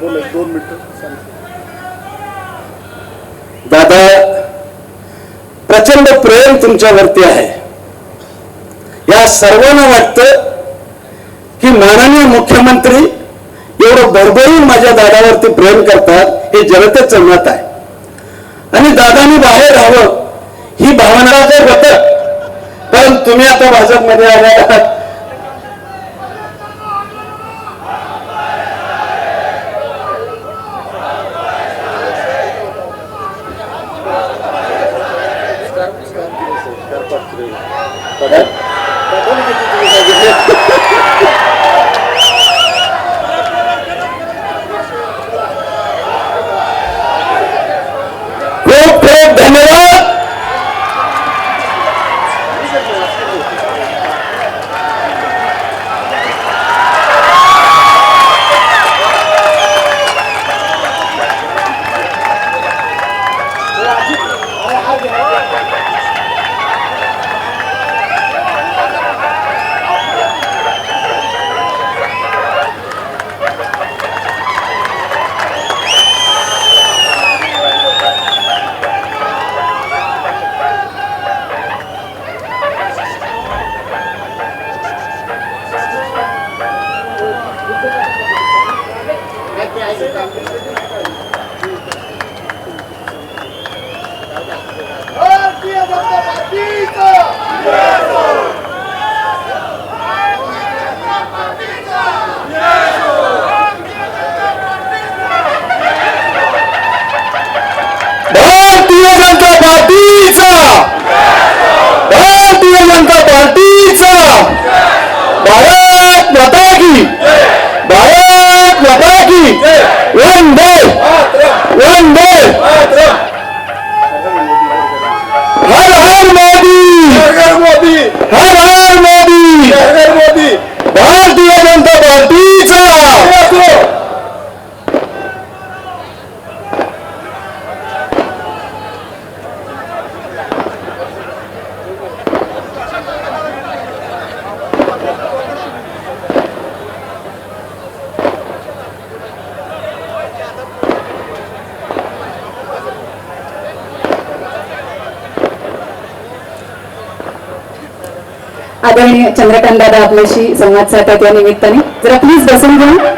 दोन दादा प्रचंड प्रेम तुमच्यावरती आहे. या सर्वांना वाटतं की माननीय मुख्यमंत्री एवढं भरभरून माझ्या दादावरती प्रेम करतात हे जनतेचं मत आहे. आणि दादानी बाहेर राहावं ही भावना जर होत पण तुम्ही आता भाजपमध्ये आल्या தொடர் भारतीय जनता पार्टीचा হ্যাঁ आदरणीय चंद्रकांत दादा आपल्याशी संवाद साधतात या निमित्ताने. जरा प्लीज बसून घ्या